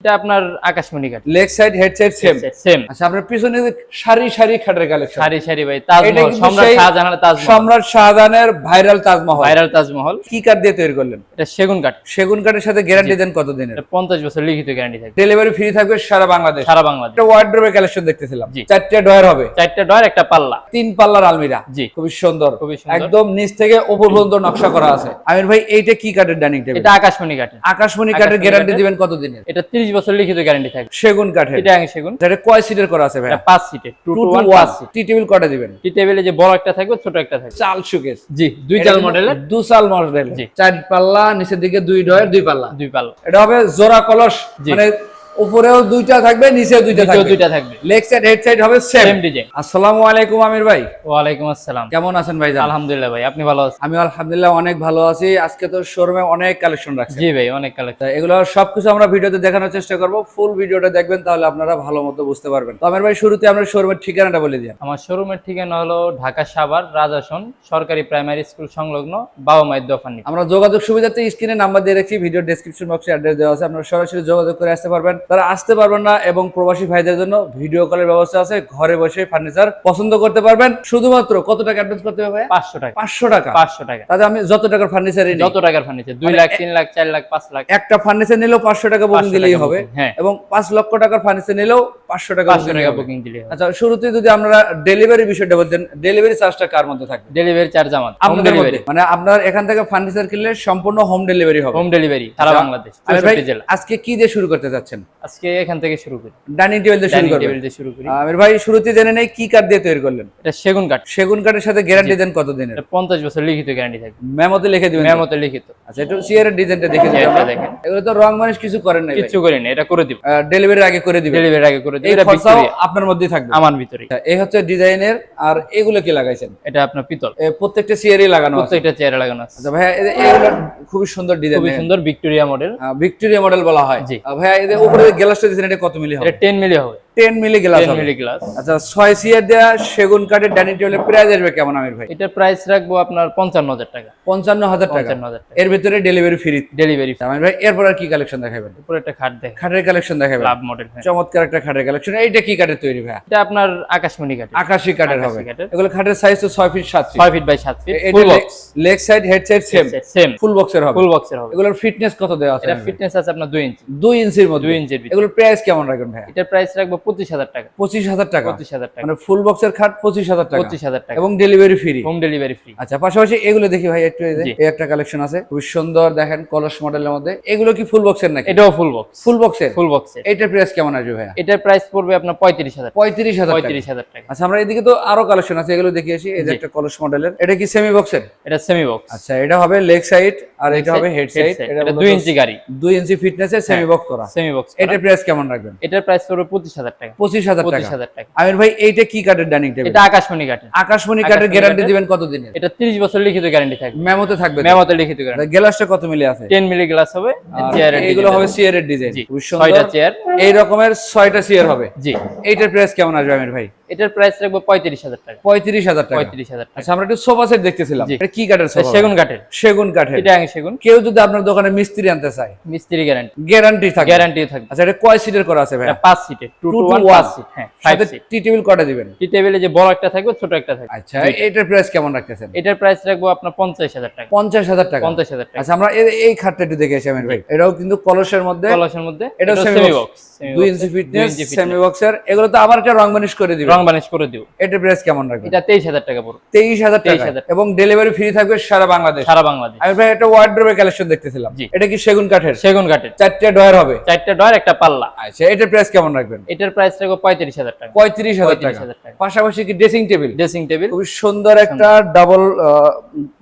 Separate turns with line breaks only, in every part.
এটা আপনার আকাশমণি কাঠ।
Leg side head side same
same
আচ্ছা আপনার পিছনে সারি সারি খাটের কালেকশন
সারি সারি ভাই তাজমহল সম্রাট শাহজাহানের তাজমহল।
সম্রাট শাহজাহানের ভাইরাল তাজমহল।
ভাইরাল তাজমহল।
কি কাঠ দিয়ে তৈরি করলেন?
এটা সেগুন কাঠ।
সেগুন কাঠের সাথে গ্যারান্টি দেন কত দিনের
এটা পঞ্চাশ বছর লিখিত গ্যারান্টি থাকবে।
ডেলিভারি ফ্রি থাকবে সারা বাংলাদেশ।
সারা বাংলাদেশ।
ওয়ার্ড্রোবের কালেকশন দেখতেছিলাম। চারটে ডয়ার হবে।
চারটা ডয়ার একটা পাল্লা।
তিন পাল্লার আলমিরা।
জি।
খুবই সুন্দর। একদম নিচ থেকে উপর পর্যন্ত নকশা করা আছে। আমির ভাই এইটা কি কাঠের ডাইনিং টেবিল
এটা আকাশমণি কাঠের।
আকাশমণি কাঠের গ্যারান্টি দিবেন কত দিনের
এটা তিরিশ বছর লিখিত গ্যারান্টি থাকবে।
সেগুন কাঠে
এটা সেগুন।
এটা কয় সিটের করা আছে ভাই
পাঁচ সিটে two
two
two
two table কটা দিবেন?
টি টেবিলে যে বড় একটা থাকবে ছোট একটা থাকবে।
চাল সুকেস
জি দুই চাল মডেলের
দুই চাল মডেল
জি।
চার পাল্লা নিচের দিকে দুই ডয়ের দুই পাল্লা।
দুই পাল্লা।
এটা হবে জোড়া কলস। মানে উপরেও দুইটা থাকবে নিচেও দুইটা থাকবে।
দুইটা থাকবে।
লেগ সাইড হেড সাইড হবে সেম
ডিজাইন
আসসালামু আলাইকুম আমির ভাই।
ওয়ালাইকুম আসসালাম।
কেমন আছেন ভাই
আলহামদুলিল্লাহ ভাই আপনি ভালো আছেন?
আমি আলহামদুলিল্লাহ অনেক ভালো আছি। আজকে তো শোরুমে অনেক কালেকশন রাখছি
জি ভাই অনেক কালেকশন
এগুলো সবকিছু আমরা ভিডিওতে দেখানোর চেষ্টা করব। ফুল ভিডিওটা দেখবেন তাহলে আপনারা ভালো মতো বুঝতে পারবেন। তো আমির ভাই শুরুতে আমরা শোরুমের ঠিকানাটা বলে দিই।
আমার শোরুমের ঠিকানা হলো ঢাকা সাভার রাজাসন সরকারি প্রাইমারি স্কুল সংলগ্ন বাবা মায়ের দোকান
আমরা যোগাযোগ সুবিধাতে স্ক্রিনে নাম্বার দিয়ে রাখছি ভিডিও ডেসক্রিপশন বক্সে অ্যাড্রেস দেওয়া আছে। আপনারা সরাসরি যোগাযোগ করে আসতে পারবেন। তারা আসতে পারবেন না এবং প্রবাসী ভাইদের জন্য ভিডিও কলের ব্যবস্থা আছে। ঘরে বসে ফার্নিচার পছন্দ করতে পারবেন। শুধুমাত্র কত টাকা অ্যাডভান্স করতে হবে?
পাঁচশো টাকা।
পাঁচশো টাকা।
পাঁচশো টাকা।
তাহলে আমি যত টাকার ফার্নিচার
যত টাকার ফার্নিচার দুই
মানে
লাখ তিন লাখ চার লাখ পাঁচ লাখ।
একটা ফার্নিচার নিলেও পাঁচশো টাকা বুকিং দিলেই হবে।
হ্যাঁ।
এবং পাঁচ লক্ষ টাকার ফার্নিচার নিলেও পাঁচশো টাকা
বুকিং দিলে হবে।
আচ্ছা শুরুতে যদি আমরা ডেলিভারি বিষয়টা বলতেন ডেলিভারি চার্জটা কার মধ্যে থাকবে?
ডেলিভারি চার্জ আমার হোম
আপনাদের
ডেলিভারি
মধ্যে। মানে আপনার এখান থেকে ফার্নিচার কিনলে সম্পূর্ণ হোম ডেলিভারি হবে।
হোম ডেলিভারি সারা
আচ্ছা,
বাংলাদেশ
আজকে কি দিয়ে শুরু করতে যাচ্ছেন
আজকে এখান থেকে শুরু করি।
ডাইনিং টেবিল দিয়ে শুরু
ডাইনিং টেবিল দিয়ে শুরু করি।
আমির ভাই শুরুতে জেনে নেই কি কাঠ দিয়ে তৈরি করলেন?
এটা সেগুন কাঠ।
সেগুন কাঠের সাথে গ্যারান্টি দেন কত দিনের
এটা পঞ্চাশ বছর লিখিত গ্যারান্টি থাকবে।
মেমোতে লিখে দিবেন
মেমোতে লিখিত।
আচ্ছা একটু ডিজাইনটা দেখে
দেখেন।
এগুলো তো রং মানুষ কিছু করেন নাই
কিচ্ছু করি না এটা করে দিব।
ডেলিভারির আগে করে দিবেন।
ডেলিভারি আগে করে দিব এটা
খরচাও আপনার মধ্যেই থাকবে।
আমার ভিতরে
আচ্ছা, এই হচ্ছে ডিজাইনের আর এগুলো কি লাগাইছেন?
এটা আপনার পিতল।
প্রত্যেকটা চেয়ারই লাগানো আছে।
প্রত্যেকটা চেয়ারে লাগানো আছে।
আচ্ছা ভাইয়া এগুলো খুবই সুন্দর ডিজাইন
খুবই সুন্দর ভিক্টোরিয়া মডেল
ভিক্টোরিয়া মডেল বলা হয়।
জি।
ভাইয়া এদের উপরে গ্লাসটা দিয়েছেন এটা কত মিলি হবে?
এটা 10 মিলি হবে।
টেন মিলি গ্লাস
টেন
হবে।
মিলি গ্লাস
আচ্ছা ছয় সিয়ার দেওয়া সেগুন কাঠের ডাইনিং টেবিলের প্রাইস আসবে কেমন আমির ভাই?
এটার প্রাইস রাখব আপনার পঞ্চান্ন হাজার টাকা।
পঞ্চান্ন হাজার টাকা।
পঞ্চান্ন হাজার টাকা।
এর ভিতরে ডেলিভারি ফ্রি
ডেলিভারি
আমির ভাই এরপর আর কি কালেকশন দেখাবেন?
উপরে একটা খাট দেখে
খাটের কালেকশন দেখাবেন।
লাভ মডেল হ্যাঁ।
চমৎকার একটা খাটের কালেকশন এইটা কি কাঠের তৈরি ভাইয়া?
এটা আপনার আকাশমণি কাঠের।
আকাশি কাঠের হবে। এগুলো খাটের সাইজ তো ছয় ফিট সাত ফিট
ছয় ফিট বাই সাত ফিট
এটা
full box
leg side head side same
same
full বক্সের হবে।
ফুল বক্সের হবে।
এগুলোর ফিটনেস কত দেওয়া আছে
এটা ফিটনেস আছে আপনার দুই ইঞ্চি
দুই ইঞ্চির মধ্যে।
দুই ইঞ্চির
এগুলোর প্রাইস কেমন রাখবেন ভাইয়া?
এটার প্রাইস রাখব পঁচিশ হাজার টাকা।
পঁচিশ হাজার টাকা?
পঁচিশ হাজার টাকা।
মানে ফুল বক্সের খাট পঁচিশ হাজার টাকা।
পঁচিশ হাজার টাকা।
এবং delivery free
home delivery free
আচ্ছা পাশাপাশি এগুলো দেখি ভাই একটু এই একটা কালেকশন আছে খুব সুন্দর দেখেন কলস মডেলের মধ্যে। এগুলো কি ফুল বক্সের নাকি?
এটাও ফুল বক্স
ফুল বক্সের
ফুল বক্সের
এইটার প্রাইস কেমন আসবে ভাইয়া?
এটার প্রাইস পড়বে আপনার পঁয়ত্রিশ হাজার
পঁয়ত্রিশ হাজার
পঁয়ত্রিশ হাজার টাকা।
আচ্ছা আমরা এদিকে তো আরও কালেকশন আছে এগুলো দেখে আসি। এই যে একটা কলস মডেলের এটা কি সেমি বক্সের
এটা সেমি বক্স
আচ্ছা এটা হবে লেগ সাইড আর এটা হবে হেড সাইড
এটা দুই ইঞ্চি গাড়ি।
দুই ইঞ্চি ফিটনেসে সেমি বক্স করা।
সেমি বক্স
এটার প্রাইস কেমন রাখবেন?
এটার প্রাইস পড়বে পঁচিশ হাজার টাকা।
পঁচিশ হাজার
পঁচিশ হাজার টাকা।
আমির ভাই এইটা কি কাঠের ডাইনিং টেবিল
এটা আকাশমণি কাঠের
আকাশমণি কাঠের গ্যারান্টি দিবেন কত
এটা তিরিশ বছর লিখিত গ্যারান্টি থাকবে।
মেমোতে থাকবে
মেমোতে লিখিত গ্যারান্টি
গ্লাসটা কত মিলি আছে?
টেন মিলি গ্লাস হবে
আর এগুলো হবে সিয়ারের ডিজাইন খুব সুন্দর।
চেয়ার
এই রকমের ছয়টা সিয়ার হবে।
জি।
এইটার প্রাইস কেমন আসবে আমির ভাই?
এটার প্রাইস রাখব পঁয়ত্রিশ হাজার টাকা।
পঁয়ত্রিশ হাজার টাকা।
পঁয়ত্রিশ হাজার
আচ্ছা আমরা একটু সোফা সেট দেখতেছিলাম। এটা কি কাঠের সোফা
সেগুন কাঠের
সেগুন কাঠের
এটা সেগুন।
কেউ যদি আপনার দোকানে মিস্ত্রি আনতে চায়
মিস্ত্রি গ্যারান্টি
গ্যারান্টি থাকে
গ্যারান্টি থাকবে।
আচ্ছা এটা কয় সিটের করা আছে ভাই
পাঁচ সিটে টু টু হ্যাঁ
সাথে টি টেবিল কটা দিবেন?
টি টেবিলে যে বড় একটা থাকবে ছোট একটা থাকবে।
আচ্ছা এটার প্রাইস কেমন রাখতেছেন?
এটার প্রাইস রাখব আপনার পঞ্চাশ হাজার টাকা।
পঞ্চাশ হাজার টাকা।
পঞ্চাশ হাজার টাকা।
আচ্ছা আমরা এই খাটটা একটু দেখে আসি আমির ভাই। এটাও কিন্তু কলসের মধ্যে
কলসের মধ্যে
এটা
এটা সেমি বক্স
দুই ইঞ্চি ফিটনেস সেমি বক্সের এগুলো তো আবার একটা রং বানিশ করে দিবেন
রং বানিশ করে দিব।
এটার প্রাইস কেমন রাখবেন?
এটা তেইশ হাজার টাকা পড়বে।
এবং ডেলিভারি ফ্রি থাকবে সারা বাংলাদেশ।
সারা বাংলাদেশ।
আমি ভাই একটা ওয়ার্ড্রোবের কালেকশন দেখতেছিলাম। এটা কি সেগুন কাঠের?
সেগুন কাঠের।
চারটে ডয়ার হবে।
চারটা ডয়ার একটা পাল্লা।
আচ্ছা এটার প্রাইস কেমন রাখবেন?
এটার প্রাইস রাখব পঁয়ত্রিশ হাজার টাকা।
পঁয়ত্রিশ হাজার টাকা। পাশাপাশি কি ড্রেসিং টেবিল
ড্রেসিং টেবিল
খুবই সুন্দর একটা ডাবল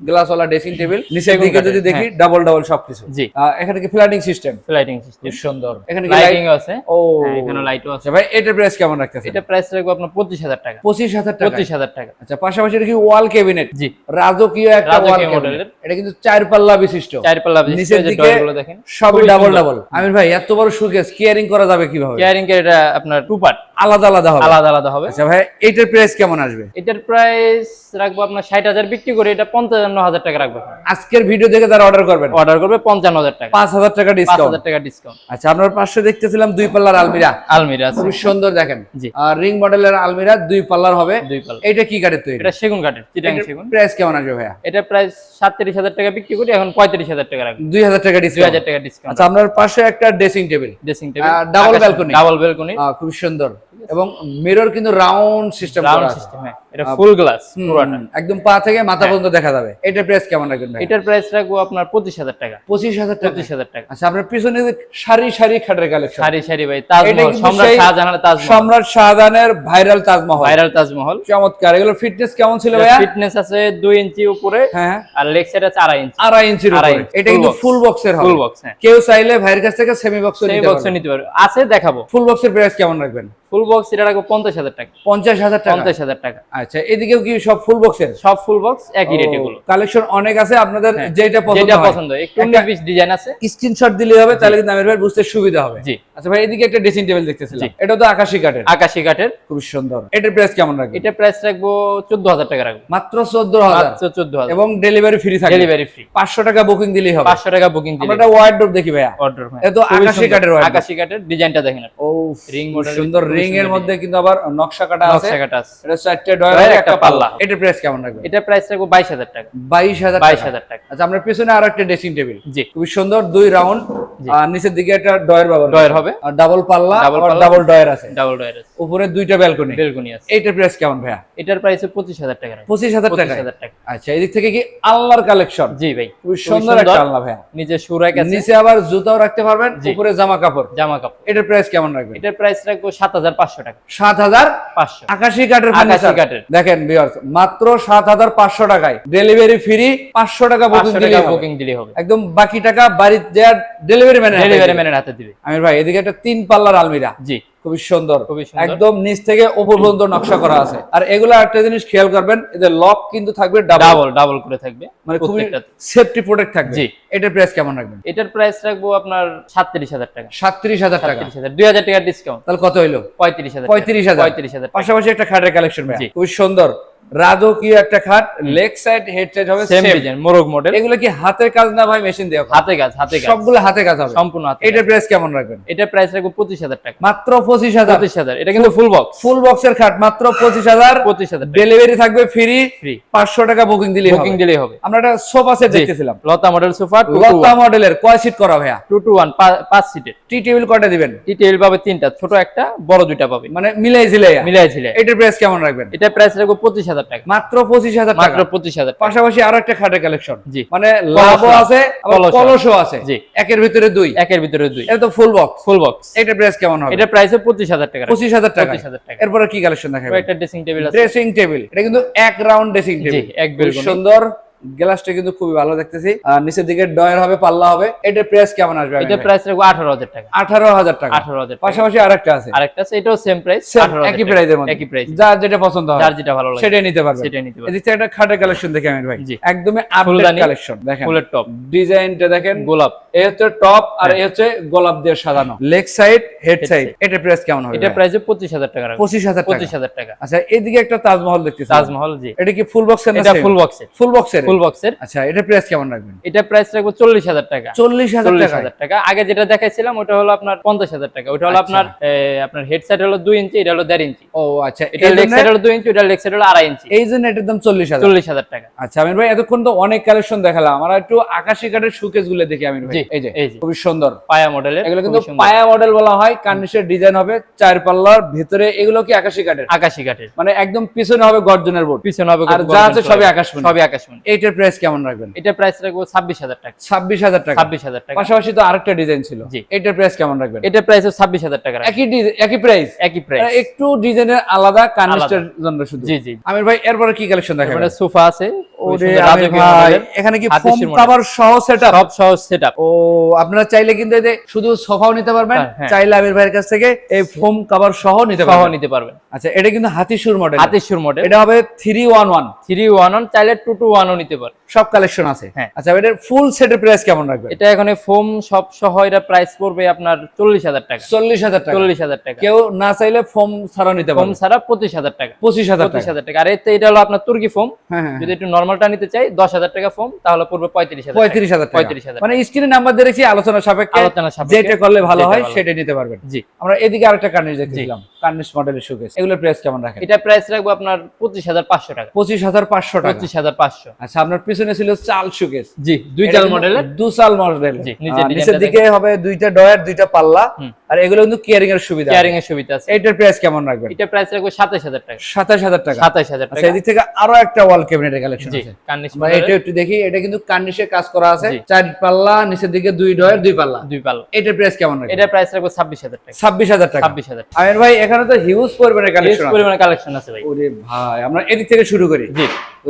গ্লাসওয়ালা ড্রেসিং টেবিল নিচের দিকে যদি দেখি ডাবল ডাবল সবকিছু।
জি।
এখানে কি ফ্ল্যাটিং সিস্টেম
লাইটিং সিস্টেম
খুব সুন্দর। এখানে লাইটিং
আছে।
ও।
হ্যাঁ, এখানে লাইটও আছে।
আচ্ছা ভাই এটার প্রাইস কেমন
এটা প্রাইস রাখব আপনার পঁচিশ হাজার টাকা।
পঁচিশ হাজার টাকা?
পঁচিশ হাজার টাকা।
আচ্ছা পাশাপাশি এটা কি ওয়াল ক্যাবিনেট
জি।
রাজকীয় একটা ওয়াল ক্যাবিনেট এটা কিন্তু চার পাল্লা বিশিষ্ট।
চার পাল্লা বিশিষ্ট
নিচের দিকে
দেখেন।
সবই ডাবল ডাবল আমির ভাই এত বড় সুকেস কেয়ারিং করা যাবে কীভাবে?
কেয়ারিং এর এটা আপনার টু পার্ট
আলাদা আলাদা হবে।
আলাদা আলাদা হবে।
আচ্ছা ভাই এইটার প্রাইস কেমন আসবে?
এটার প্রাইস রাখব আপনার ষাট হাজার বিক্রি করে এটা পঞ্চান্ন হাজার টাকা রাখব।
আজকের ভিডিও দেখে তারা অর্ডার করবেন?
অর্ডার করবে পঞ্চান্ন হাজার টাকা।
পাঁচ হাজার টাকা ডিসকাউন্ট
হাজার টাকা ডিসকাউন্ট
আচ্ছা আপনার পাশে দেখতেছিলাম দুই পাল্লার আলমিরা।
আলমিরা
খুব সুন্দর দেখেন। আর রিং মডেলের আলমিরা দুই পাল্লার হবে।
দুই পাল্লা
এটা কি কাঠের তৈরি?
এটা সেগুন কাঠের চিটাং সেগুন।
প্রাইস কেমন আসবে ভাইয়া?
এটা প্রাইস সাতত্রিশ হাজার টাকা বিক্রি করি এখন পঁয়ত্রিশ হাজার টাকা রাখব।
দুই হাজার টাকা
দুই
ডিসকাউন্ট
হাজার টাকা ডিসকাউন্ট
আচ্ছা আপনার পাশে একটা dressing table
dressing
ah, double balcony।
Double balcony
খুব সুন্দর এবং মিরর কিন্তু রাউন্ড সিস্টেম
রাউন্ড সিস্টেম হ্যাঁ। এটা ফুল গ্লাস পুরোটা।
একদম পা থেকে মাথা পর্যন্ত দেখা যাবে। এটার প্রাইস কেমন রাখবেন ভাই?
এটার প্রাইস রাখব আপনার পঁচিশ হাজার টাকা।
পঁচিশ হাজার টাকা?
পঁচিশ হাজার টাকা।
আচ্ছা আপনার পিছনে যে সারি সারি খাটের কালেকশন
সারি সারি ভাই তাজমহল সম্রাট শাহজাহানের তাজমহল।
সম্রাট শাহজাহানের ভাইরাল তাজমহল।
ভাইরাল তাজমহল।
চমৎকার এগুলো ফিটনেস কেমন ছিল ভাইয়া?
ফিটনেস আছে দুই ইঞ্চি উপরে
হ্যাঁ।
আর সাইড আছে আড়াই ইঞ্চি।
আড়াই ইঞ্চির উপরে। এটা কিন্তু ফুল বক্সের হবে।
ফুল বক্স হ্যাঁ।
কেউ চাইলে ভাইয়ের কাছ থেকে সেমি বক্স
সেই
নিতে
বক্স
পারবে।
নিতে পারবে। আছে দেখাবো।
ফুল বক্সের প্রাইস কেমন রাখবেন?
ফুল বক্স এটা রাখব পঞ্চাশ হাজার টাকা।
পঞ্চাশ হাজার টাকা?
পঞ্চাশ হাজার টাকা।
আচ্ছা এদিকেও কি সব ফুল বক্সের
সব ফুল বক্স একই রেট এগুলো।
কালেকশন অনেক আছে আপনাদের
হ্যাঁ।
যেটা পছন্দ
যেটা পছন্দ একটু বিশ ডিজাইন আছে।
স্ক্রিনশট দিলে হবে তাহলে কিন্তু আমির ভাই বুঝতে সুবিধা হবে।
জি।
আচ্ছা ভাই এদিকে একটা ড্রেসিং টেবিল দেখতেছিলাম। এটা তো আকাশি কাঠের।
আকাশি কাঠের।
খুব সুন্দর। এটার প্রাইস কেমন রাখবেন?
এটা প্রাইস রাখব চোদ্দ হাজার টাকা রাখব।
মাত্র চোদ্দ হাজার।
মাত্র চোদ্দ হাজার।
এবং ডেলিভারি ফ্রি থাকবে।
ডেলিভারি ফ্রি
পাঁচশো টাকা বুকিং দিলেই হবে।
পাঁচশো টাকা বুকিং
আমরা
দিলে
ওয়ার্ডরোব দেখি ভাইয়া।
অর্ডার
এ তো আকাশি কাঠের।
আকাশি কাঠের ডিজাইনটা দেখেন।
ও খুব সুন্দর রিং এর মধ্যে কিন্তু আবার নকশা কাটা আছে।
নকশা কাটা আছে।
এটা চারটে ডয়ার একটা পাল্লা। এটা প্রাইস কেমন রাখবেন?
এটা প্রাইস রাখব বাইশ হাজার টাকা।
বাইশ হাজার
বাইশ
টাকা
হাজার টাকা।
আচ্ছা আপনার পিছনে আরেকটা একটা ড্রেসিং টেবিল
জি।
খুবই সুন্দর দুই রাউন্ড। আর নিচের দিকে একটা ডয়ের ব্যবহার
ডয়ার হবে।
আর ডাবল পাল্লা। ডাবল ডয়ার আছে।
ডাবল ডয়ার আছে।
উপরে দুইটা ব্যালকনি
বেলকনি আছে।
এইটার প্রাইস কেমন ভাইয়া?
এটার প্রাইস পঁচিশ হাজার টাকা। রাখব।
পঁচিশ হাজার
পঁচিশ
টাকা
হাজার টাকা।
আচ্ছা এদিক থেকে কি আল্লাহর কালেকশন
জি ভাই
খুবই সুন্দর একটা আল্লাহ ভাইয়া।
নিচে সুরাক আছে।
নিচে আবার জুতাও রাখতে পারবেন উপরে জামা কাপড়।
জামা কাপড়।
এটার প্রাইস কেমন রাখবেন?
এটার প্রাইস রাখব সাত হাজার পাঁচশো টাকা।
সাত হাজার
পাঁচশো।
আকাশি কাঠের
আকাশি কাঠের।
দেখেন ভিউয়ার্স মাত্র সাত হাজার পাঁচশো টাকায়। ডেলিভারি ফ্রি পাঁচশো টাকা বুকিং হবে।
বুকিং দিলে হবে।
একদম বাকি টাকা বাড়ির দেওয়ার ডেলিভারি ম্যানের
ডেলিভারি ম্যানের হাতে দিবে।
আমির ভাই এদিকে একটা তিন পাল্লার আলমিরা।
জি।
খুবই সুন্দর। একদম নিচ থেকে উপর পর্যন্ত নকশা করা আছে। আর এগুলো একটা জিনিস খেয়াল করবেন এদের লক কিন্তু থাকবে ডাবল
ডাবল করে থাকবে।
মানে খুবই সেফটি প্রোটেক্ট থাকবে।
জি।
এটার প্রাইস কেমন রাখবেন?
এটার প্রাইস রাখব আপনার সাতত্রিশ হাজার টাকা।
সাতত্রিশ হাজার টাকা।
সাতত্রিশ হাজার। দুই হাজার টাকার ডিসকাউন্ট
তাহলে কত হইল?
পঁয়ত্রিশ হাজার
পঁয়ত্রিশ হাজার।
পঁয়ত্রিশ হাজার
পাশাপাশি একটা খাটের কালেকশন ভাই খুবই সুন্দর। রাজকীয় একটা খাট লেগ সাইড হেড সাইড হবে
সেম ডিজাইন মোরগ মডেল
এগুলো কি হাতের কাজ না ভাই মেশিন দেওয়া
হাতে কাজ হাতে কাজ।
সবগুলো হাতে কাজ হবে?
সম্পূর্ণ হাতে
এটার প্রাইস কেমন রাখবেন?
এটার প্রাইস রাখব পঁচিশ হাজার টাকা।
মাত্র পঁচিশ হাজার।
পঁচিশ হাজার। এটা কিন্তু ফুল বক্স
ফুল বক্সের খাট মাত্র পঁচিশ হাজার।
পঁচিশ হাজার
ডেলিভারি থাকবে ফ্রি
ফ্রি
পাঁচশো টাকা বুকিং দিলে
বুকিং দিলেই হবে।
আমরা একটা সোফা সেট দেখতেছিলাম।
লতা মডেল সোফা
লতা মডেলের কয় সিট করা ভাইয়া?
টু টু ওয়ান পাঁচ সিটের
টি টেবিল কয়টা দিবেন?
টি টেবিল পাবে তিনটা ছোট একটা বড় দুইটা পাবে।
মানে মিলাই ঝিলাই
মিলাই ছিল
এটার প্রাইস কেমন রাখবেন?
এটা প্রাইস রাখব পঁচিশ হাজার টাকা।
মাত্র পঁচিশ হাজার
মাত্র পঁচিশ হাজার
পাশাপাশি আরও একটা খাটের কালেকশন
জি।
মানে লাভও আছে
কলসও
আছে।
জি।
একের ভিতরে দুই।
একের ভিতরে দুই।
এটা তো ফুল বক্স
ফুল বক্স
এটা প্রাইস কেমন হবে?
এটা প্রাইস পঁচিশ হাজার টাকা।
পঁচিশ হাজার টাকা।
পঁচিশ হাজার টাকা।
এরপরে কি কালেকশন দেখাবেন?
একটা ড্রেসিং টেবিল
ড্রেসিং টেবিল এটা কিন্তু এক রাউন্ড ড্রেসিং টেবিল
এক
সুন্দর। গ্লাসটা কিন্তু খুবই ভালো দেখতেছি। আর নিচের দিকে ডয়ার হবে পাল্লা হবে। এটার প্রাইস কেমন আসবে
এটা প্রাইস রাখব আঠারো হাজার টাকা।
আঠারো হাজার টাকা।
আঠারো হাজার টাকা।
পাশাপাশি আরেকটা আছে।
আরেকটা আছে এটাও সেম প্রাইস
একই প্রাইসের মধ্যে।
একই প্রাইস
যার যেটা পছন্দ হয়
যার যেটা ভালো লাগে।
সেটাই নিতে পারবে।
সেটাই নিতে পারবে।
এদিক একটা খাটের কালেকশন দেখে আমি ভাই। একদমই আপডেট কালেকশন দেখেন।
ফুলের টপ
ডিজাইনটা দেখেন।
গোলাপ।
এই হচ্ছে টপ আর এই হচ্ছে গোলাপ দিয়ে সাজানো। Leg side head side. এটার প্রাইস কেমন হবে
এটা প্রাইস পঁচিশ হাজার টাকা রাখব।
পঁচিশ হাজার টাকা।
পঁচিশ হাজার টাকা।
আচ্ছা এদিকে একটা তাজমহল দেখতেছি।
তাজমহল জি।
এটা কি ফুল বক্সের না
এটা ফুল বক্সের
ফুল বক্সের
ফুল বক্সের
আচ্ছা এটা প্রাইস কেমন রাখবেন?
এটা প্রাইস রাখব চল্লিশ হাজার টাকা।
চল্লিশ হাজার টাকা।
আগে যেটা দেখাইছিলাম ওটা হলো আপনার পঞ্চাশ হাজার টাকা। ওটা হলো
আচ্ছা।
আপনার আপনার হেড সাইড হলো দুই ইঞ্চি এটা হলো দেড় ইঞ্চি।
ও আচ্ছা
এটা লেগ সাইড হলো দুই ইঞ্চি ওটা লেগ সাইড হলো আড়াই ইঞ্চি।
এই জন্য এটার দাম চল্লিশ হাজার।
চল্লিশ হাজার টাকা।
আচ্ছা আমির ভাই এতক্ষণ তো অনেক কালেকশন দেখালাম। আমরা একটু আকাশি কাঠের সুকেসগুলো দেখি আমির ভাই। এই যে খুবই সুন্দর।
পায়া মডেলের
এগুলো কিন্তু পায়া মডেল বলা হয় কার্নিশের ডিজাইন হবে চার পাল্লার ভিতরে। এগুলো কি আকাশি কাঠের?
আকাশি কাঠের।
মানে একদম পিছনে হবে গর্জনের বোর্ড।
পিছনে হবে
আর যা আছে সবই আকাশমণি।
সবই আকাশমণি।
এইটার প্রাইস কেমন রাখবেন?
এটা প্রাইস রাখব ছাব্বিশ হাজার টাকা।
ছাব্বিশ হাজার টাকা।
ছাব্বিশ হাজার টাকা।
পাশাপাশি তো আরেকটা ডিজাইন ছিল। এটার প্রাইস কেমন রাখবেন?
এটা প্রাইস ছাব্বিশ হাজার টাকা
একই একই প্রাইস
একই প্রাইস
একটু ডিজাইনের আলাদা কানিস্টার জন্য শুধু।
জি জি।
আমির ভাই এরপরে কি কালেকশন দেখাবেন?
সোফা আছে
এখানে কি ফোম কভার সহ সেটআপ
সব সহজ সেটআপ
ও আপনারা চাইলে কিন্তু এই শুধু সোফাও নিতে পারবেন
হ্যাঁ, হ্যাঁ।
চাইলে আমির ভাইয়ের কাছ থেকে এই ফোম কভার সহ নিতে পারবেন।
নিতে পারবেন।
আচ্ছা এটা কিন্তু হাতিশুর মডেল
হাতিশুর মডেল
এটা হবে three one one
three one one চাইলে টু টু ওয়ানও নিতে পারেন
সব কালেকশন আছে।
হ্যাঁ।
আচ্ছা এটার ফুল সেটের প্রাইস কেমন রাখবেন?
এটা এখন ফোম সব সহ এটা প্রাইস পড়বে আপনার চল্লিশ হাজার টাকা।
চল্লিশ হাজার টাকা।
চল্লিশ হাজার টাকা।
কেউ না চাইলে ফোম ছাড়াও নিতে
ফোম ছাড়া পঁচিশ হাজার টাকা।
পঁচিশ হাজার
পঁচিশ
টাকা।
আর এটা হলো আপনার তুর্কি ফোম যদি একটু নর্মালটা নিতে চাই? দশ হাজার টাকা ফোম তাহলে পড়বে পঁয়ত্রিশ হাজার
পঁয়ত্রিশ হাজার
পঁয়ত্রিশ হাজার
মানে স্ক্রিনে নাম্বার দিয়ে রেখেছি আলোচনা সাপেক্ষে
আলোচনা সাপেক্ষে
যেটা করলে ভালো হয় সেটা নিতে পারবেন।
জি।
আমরা এদিকে আরেকটা কার্নিশ দেখছিলাম কার্নিশ মডেলের শোকেস এগুলোর প্রাইস কেমন রাখেন?
এটা প্রাইস রাখব আপনার পঁচিশ হাজার পাঁচশো টাকা।
পঁচিশ হাজার পাঁচশো টাকা।
পঁচিশ হাজার পাঁচশো।
আচ্ছা আপনার পিছনে ছিল চাল শোকেস
জি দুই চাল মডেলের
দু চাল মডেল
জি, নিচের
দিকে হবে দুইটা ডয়ার দুইটা পাল্লা। আর এগুলো কিন্তু কেয়ারিং এর সুবিধা
কেয়ারিং এর সুবিধা আছে।
এইটার প্রাইস কেমন রাখবেন?
এটা প্রাইস রাখব সাতাশ হাজার টাকা।
সাতাশ হাজার টাকা?
সাতাশ হাজার
আচ্ছা
টাকা
এদিক থেকে আরও একটা ওয়াল ক্যাবিনেটের কালেকশন আছে। আমরা এটা একটু দেখি এটা কিন্তু কার্নিশে কাজ করা আছে। চার পাল্লা নিচের দিকে দুই ডয়ার দুই পাল্লা।
দুই পাল্লা।
এটার প্রাইস কেমন রাখবেন?
এটা প্রাইস রাখব ছাব্বিশ হাজার টাকা।
ছাব্বিশ হাজার টাকা।
ছাব্বিশ হাজার
আমির ভাই এখানে তো হিউজ পরিমাণের কালেকশন
পরিমাণে কালেকশন আছে ভাই।
ওরে ভাই আমরা এদিক থেকে শুরু করি।
জি।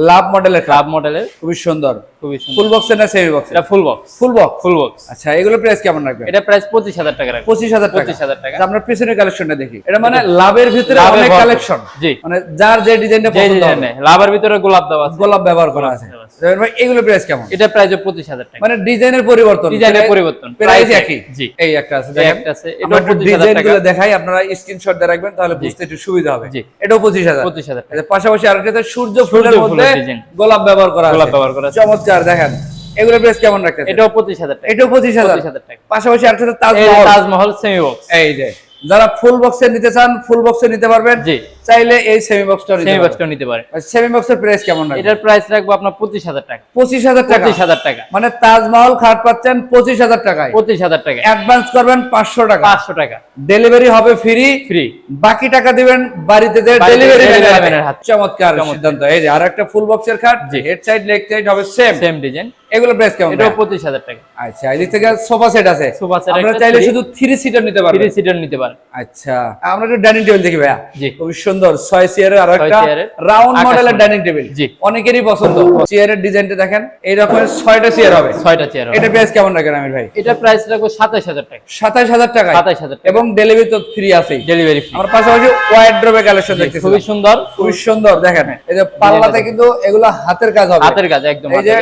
লাভ মডেলের
ক্লাব মডেলের
খুবই সুন্দর।
খুবই সুন্দর।
ফুল বক্সের না সেমি বক্স
এটা full box
full box
full box
আচ্ছা এগুলো প্রাইস কেমন রাখবেন?
এটা প্রাইস পঁচিশ হাজার টাকা রাখব।
পঁচিশ হাজার টাকা। পিছনের কালেকশনটা দেখি। এটা মানে লাভের ভিতরে অনেক কালেকশন
জি।
মানে যার যে ডিজাইনটা পছন্দ হবে।
ভিতরে গোলাপ দেওয়া আছে।
গোলাপ ব্যবহার করা আছে।
আছে।
এগুলো প্রাইস কেমন?
এটা প্রাইস পঁচিশ হাজার টাকা।
মানে ডিজাইনের পরিবর্তন।
ডিজাইনের পরিবর্তন।
প্রাইস একই।
জি।
এই একটা আছে
একটা আছে। এটা
একটু
পঁচিশ হাজার
ডিজাইন
টাকা।
গুলো দেখাই আপনারা স্ক্রিনশট দিয়ে রাখবেন তাহলে বুঝতে একটু সুবিধা হবে।
জি।
এটাও পঁচিশ হাজার।
পঁচিশ হাজার টাকা।
এর পাশাপাশি আরেকটা আছে সূর্য ফুলের মধ্যে গোলাপ ব্যবহার করা
গোলাপ ব্যবহার করা আছে।
চমৎকার দেখেন। এগুলো প্রাইস কেমন রাখতেছে
এটাও পঁচিশ হাজার টাকা।
এটাও পঁচিশ হাজার।
পঁচিশ হাজার টাকা।
পাশাপাশি আরেকটা
সাথে
তাজমহল।
তাজমহল সেমি বক্স
এই যে যারা ফুল বক্সে নিতে চান ফুল বক্সে নিতে পারবেন।
জি।
চাইলে এই সেমি বক্সটা
সেমি বক্সটা নিতে পারে
সেমি বক্সের প্রাইস কেমন রাখবেন?
এটার প্রাইস রাখব আপনার পঁচিশ হাজার টাকা।
পঁচিশ হাজার টাকা?
পঁচিশ হাজার টাকা।
মানে তাজমহল খাট পাচ্ছেন পঁচিশ হাজার টাকায়।
পঁচিশ হাজার টাকা।
অ্যাডভান্স করবেন পাঁচশো টাকা।
পাঁচশো টাকা।
ডেলিভারি হবে ফ্রি
ফ্রি
বাকি টাকা দিবেন বাড়িতে
বাড়িতে
ডেলিভারি
man হাতে।
চমৎকার। সিদ্ধান্ত। এই যে আর একটা ফুল বক্সের খাট। হেড সাইড লেগ সাইড হবে সেম
সেম ডিজাইন
এগুলো প্রাইস কেমন?
পঁচিশ হাজার টাকা।
আচ্ছা এদিক থেকে সোফা সেট আছে।
Sofa set
আমরা চাইলে শুধু থ্রি সিটার নিতে
থ্রি
পারবেন
সিটার নিতে পারে
আচ্ছা আমরা একটু ডাইনিং টেবিল দেখি ভাইয়া।
জি।
খুবই সুন্দর। ছয় চেয়ারের আর একটা রাউন্ড মডেলের ডাইনিং টেবিল।
জি।
অনেকেরই পছন্দ। চেয়ারের ডিজাইনটা দেখেন এই রকমের ছয়টা চেয়ার হবে।
ছয়টা চেয়ার
এটা প্রাইস কেমন রাখেন আমির ভাই?
এটা প্রাইস রাখব সাতাশ হাজার টাকা।
সাতাশ হাজার টাকা
সাতাশ হাজার
এবং ডেলিভারি তো ফ্রি আছে
ডেলিভারি ফ্রি
আমার পাশাপাশি ওয়াইড্রোবে কালেকশন দেখতেছি।
খুবই সুন্দর।
খুবই সুন্দর দেখেন। এই যে পাল্লাতে কিন্তু এগুলো হাতের কাজ হবে।
হাতের কাজ একদম
এই যে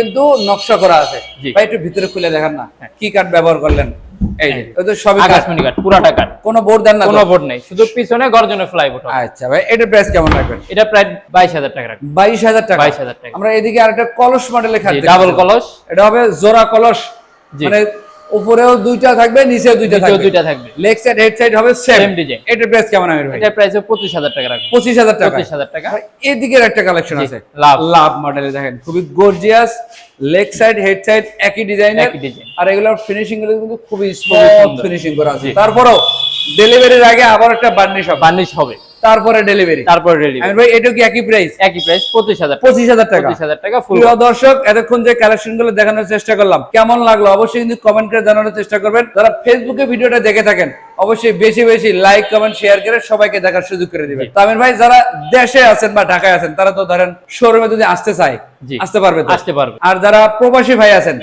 কিন্তু নকশা করা আছে। ভাই একটু ভিতরে খুলে দেখেন না। কি কাঠ ব্যবহার করলেন? এই যে ওই সবই
আকাশমণি কাঠ। পুরাটা কাঠ।
কোনো বোর্ড দেন না?
কোনো বোর্ড নেই শুধু পিছনে গর্জনের ফ্লাইবোর্ড
আচ্ছা ভাই এটা প্রাইস কেমন রাখবেন?
এটা প্রায় বাইশ হাজার টাকা রাখব
বাইশ হাজার টাকা।
বাইশ হাজার টাকা।
আমরা এদিকে আরেকটা কলস মডেলের খাট
ডাবল কলস।
এটা হবে জোড়া কলস। মানে উপরেও দুইটা থাকবে নিচেও দুইটা থাকবে।
দুইটা থাকবে।
লেগ সাইড হেড সাইড হবে সেম
ডিজাইন।
এটার প্রাইস কেমন আমির ভাই?
এটার প্রাইস পঁচিশ হাজার টাকা রাখব।
পঁচিশ হাজার টাকা।
পঁচিশ হাজার টাকা।
এদিকে এদিকের একটা কালেকশন আছে।
লাভ।
লাভ মডেলে দেখেন খুবই gorgeous leg side head side একই ডিজাইনের
একই ডিজাইন
আর এগুলোর ফিনিশিংগুলো কিন্তু খুবই স্মুথ ফিনিশিং করা আছে। তারপরও ডেলিভারির আগে আবার একটা বার্নিশ হবে।
বার্নিশ হবে।
তারপরে ডেলিভারি
তারপর ডেলিভারি
ভাই এটা কি একই প্রাইস
একই প্রাইস পঁচিশ হাজার
পঁচিশ হাজার টাকা।
পঁচিশ হাজার টাকা ফুল
প্রিয় দর্শক এতক্ষণ যে কালেকশনগুলো দেখানোর চেষ্টা করলাম কেমন লাগল অবশ্যই কিন্তু কমেন্ট করে জানানোর চেষ্টা করবেন। যারা ফেসবুকে ভিডিওটা দেখে থাকেন অবশ্যই বেশি বেশি লাইক কমেন্ট শেয়ার করে সবাইকে দেখার সুযোগ করে দিবেন। তামির ভাই যারা দেশে আছেন বা ঢাকায় আছেন তারা তো ধরেন শোরুমে যদি আসতে চায়। আসতে পারবে তো?
আসতে পারবে।
আর যারা প্রবাসী ভাই আছেন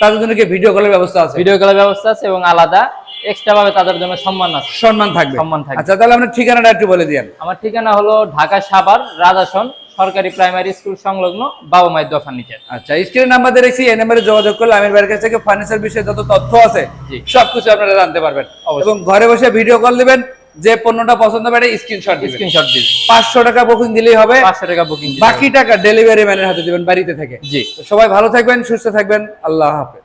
তাদের জন্য কি ভিডিও কলের ব্যবস্থা আছে?
ভিডিও কলের ব্যবস্থা আছে এবং আলাদা এক্সট্রা ভাবে তাদের জন্য সম্মান আছে।
সম্মান থাকবে।
সম্মান থাকবে।
আচ্ছা তাহলে আপনার ঠিকানাটা একটু বলে
আমার ঠিকানা হলো ঢাকা সাভার রাজাসন সরকারি প্রাইমারি স্কুল সংলগ্ন বাবা মায়ের দোয়া ফার্নিচার
আচ্ছা স্ক্রিনের নাম্বার দিয়ে রেখেছি এই নাম্বারে যোগাযোগ করলে আমির ভাইয়ের কাছ থেকে ফার্নিচার বিষয়ে যত তথ্য আছে। সবকিছু আপনারা জানতে পারবেন। এবং ঘরে বসে ভিডিও কল দিবেন যে পণ্যটা পছন্দ হবে স্ক্রিনশট দিবেন।
স্ক্রিনশট দিন
পাঁচশো টাকা বুকিং দিলেই হবে।
পাঁচশো টাকা বুকিং
বাকি টাকা ডেলিভারি ম্যানের হাতে দিবেন বাড়িতে থেকে।
জি।
সবাই ভালো থাকবেন সুস্থ থাকবেন আল্লাহ হাফেজ।